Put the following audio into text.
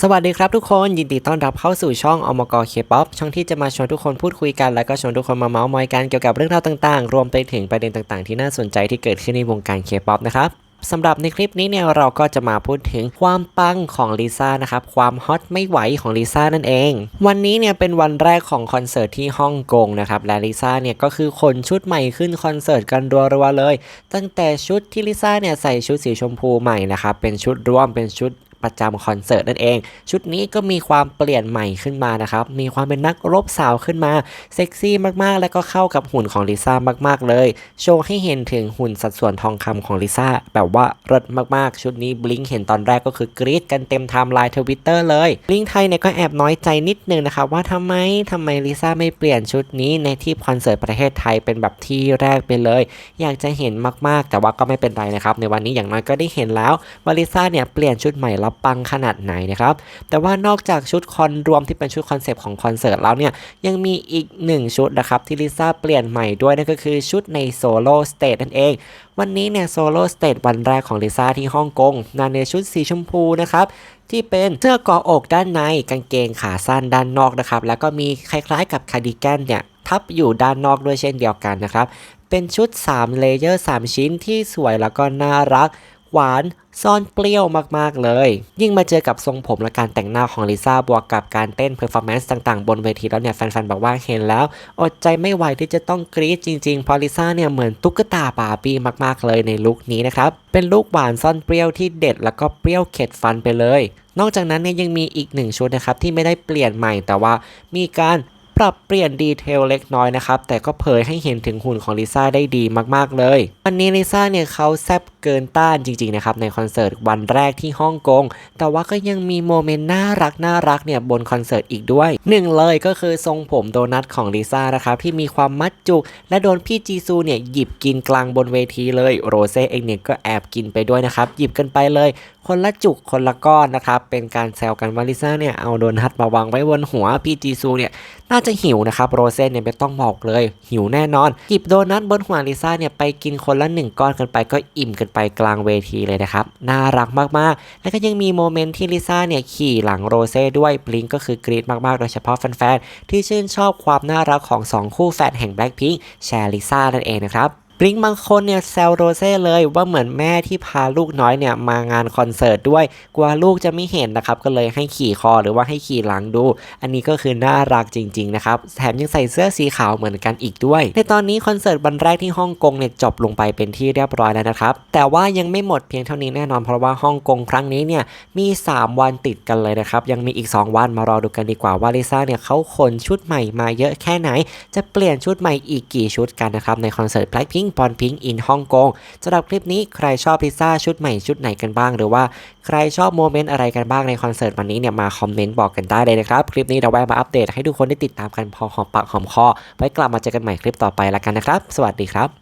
สวัสดีครับทุกคนยินดีต้อนรับเข้าสู่ช่องอมกเคป๊อปช่องที่จะมาชวนทุกคนพูดคุยกัน แล้วก็ชวนทุกคนมาเมาส์มอยกันเกี่ยวกับเรื่องราวต่างๆ รวมไปถึงประเด็นต่างๆ ที่น่าสนใจที่เกิดขึ้นในวงการเคป๊อปนะครับสำหรับในคลิปนี้เนี่ยเราก็จะมาพูดถึงความปังของลิซ่านะครับความฮอตไม่ไหวของลิซ่านั่นเอง วันนี้เนี่ยเป็นวันแรกของคอนเสิร์ตที่ฮ่องกงนะครับและลิซ่าเนี่ยก็คือคนชุดใหม่ขึ้นคอนเสิร์ตกันรัวๆเลย ตั้งแต่ชุดที่ลิซ่าเนี่ยใส่ชุดสีชมพูใหม่นะครับเป็นชุดร่วมเป็นชุด ประจำคอนเสิร์ตนั่นเอง ชุดนี้ก็มีความเปลี่ยนใหม่ขึ้นมานะครับ มีความเป็นนักรบสาวขึ้นมา เซ็กซี่มากๆ และก็เข้ากับหุ่นของลิซ่ามากๆ เลย โชว์ให้เห็นถึงหุ่นสัดส่วนทองคำของลิซ่าแบบว่าเลิศมากๆ ชุดนี้บลิงเห็นตอนแรกก็คือกรี๊ดกันเต็มไทม์ไลน์ทวิตเตอร์เลยบลิงไทยเนี่ยก็แอบน้อยใจนิดนึงนะครับว่าทำไมทำไมลิซ่าไม่เปลี่ยนชุดนี้ในที่คอนเสิร์ตประเทศไทยเป็นแบบที่แรกไปเลย อยากจะเห็นมากๆ แต่ว่าก็ไม่เป็นไรนะครับในวันนี้อย่างน้อยก็ได้เห็นแล้วว่าลิซ่าเนี่ยเปลี่ยนชุดใหม่แล้วปังขนาดไหนนะครับ แต่ว่านอกจากชุดคอนรวมที่เป็นชุดคอนเซปต์ของคอนเสิร์ตแล้วเนี่ย ยังมีอีกหนึ่งชุดนะครับ ที่ลิซ่าเปลี่ยนใหม่ด้วยนั่นก็คือชุดในโซโล่สเตจนั่นเอง วันนี้เนี่ยโซโล่สเตจวันแรกของลิซ่าที่ฮ่องกงนาในชุดสีชมพูนะครับที่เป็นเสื้อกออกด้านในกางเกงขาสั้นด้านนอกนะครับ แล้วก็มีคล้ายๆ กับคาร์ดิแกนเนี่ยทับอยู่ด้านนอกด้วยเช่นเดียวกันนะครับ เป็นชุด 3 เลเยอร์ 3 ชิ้นที่สวยแล้วก็น่ารัก หวานซ่อนเปรี้ยวมากๆเลย ยิ่งมาเจอกับทรงผมและการแต่งหน้าของลิซ่าบวกกับการเต้นเพอร์ฟอร์แมนซ์ต่างๆ บนเวทีแล้วเนี่ยแฟนๆ บอกว่าเห็นแล้ว อดใจไม่ไหวที่จะต้องกรี๊ดจริงๆ เพราะลิซ่าเนี่ยเหมือนตุ๊กตาบาร์บี้มากๆเลยในลุคนี้นะครับ เป็นลูกหวานซ่อนเปรี้ยวที่เด็ด แล้วก็เปรี้ยวเข็ดฟันไปเลย นอกจากนั้นเนี่ยยังมีอีกหนึ่งชุดนะครับที่ไม่ได้เปลี่ยนใหม่แต่ว่ามีการ ปรับเปลี่ยนดีเทลเล็กน้อยนะครับ แต่ก็เผยให้เห็นถึงหุ่นของลิซ่าได้ดีมากๆเลย วันนี้ลิซ่าเนี่ยเขาแซบเกินต้านจริงๆนะครับในคอนเสิร์ตวันแรกที่ฮ่องกง แต่ว่าก็ยังมีโมเมนต์น่ารักน่ารักเนี่ยบนคอนเสิร์ตอีกด้วยหนึ่งเลยก็คือทรงผมโดนัทของลิซ่านะครับที่มีความมัดจุก และโดนพี่จีซูเนี่ยหยิบกินกลางบนเวทีเลยโรเซ่เองเนี่ยก็แอบกินไปด้วยนะครับหยิบกันไปเลย คนละจุกคนละก้อนนะครับเป็นการแซวกันว่าลิซ่าเนี่ยเอาโดนัทมาวางไว้บนหัวพี่จีซูเนี่ยน่าจะหิวนะครับโรเซ่เนี่ยไม่ต้องบอกเลย หิวแน่นอน หยิบโดนัทบนหัวลิซ่าเนี่ยไปกินคนละหนึ่งก้อนกันไปก็อิ่มกันไปกลางเวทีเลยนะครับ น่ารักมากๆ แล้วก็ยังมีโมเมนต์ที่ลิซ่าเนี่ยขี่หลังโรเซ่ด้วยบลิงก็คือกรี๊ดมากๆ โดยเฉพาะแฟนๆที่ชื่นชอบความน่ารักของสองคู่แฟนแห่งแบล็คพิงค์แชร์ลิซ่านั่นเองนะครับ ลิงบางคนเนี่ยแซวโรเซ่เลยว่าเหมือนแม่ที่พาลูกน้อยเนี่ยมางานคอนเสิร์ตด้วยกลัวลูกจะไม่เห็นนะครับ ก็เลยให้ขี่คอหรือว่าให้ขี่หลังดู อันนี้ก็คือน่ารักจริงๆนะครับแถมยังใส่เสื้อสีขาวเหมือนกันอีกด้วย ในตอนนี้คอนเสิร์ตวันแรกที่ฮ่องกงเนี่ยจบลงไปเป็นที่เรียบร้อยแล้วนะครับแต่ว่ายังไม่หมดเพียงเท่านี้แน่นอนเพราะว่าฮ่องกงครั้งนี้เนี่ยมี 3 วันติดกันเลยนะครับยังมีอีก 2 วันมารอดูกันดีกว่าว่าลิซ่าเนี่ยเขาขนชุดใหม่มาเยอะแค่ไหน จะเปลี่ยนชุดใหม่อีกกี่ชุดกันนะครับในคอนเสิร์ต Blackpink b o n Pink in ฮ่องกงสำหรับคลิปนี้ใครชอบลิซ่าชุดใหม่ชุดไหนกันบ้าง หรือว่าใครชอบโมเมนต์อะไรกันบ้างในคอนเสิร์ตวันนี้เนี่ยมาคอมเมนต์บอกกันได้เลยนะครับ คลิปนี้เราแวะมาอัปเดตให้ทุกคนได้ติดตามกันพอหอมปากหอมคอไว้กลับมาเจอกันใหม่คลิปต่อไปแล้วกันนะครับ สวัสดีครับ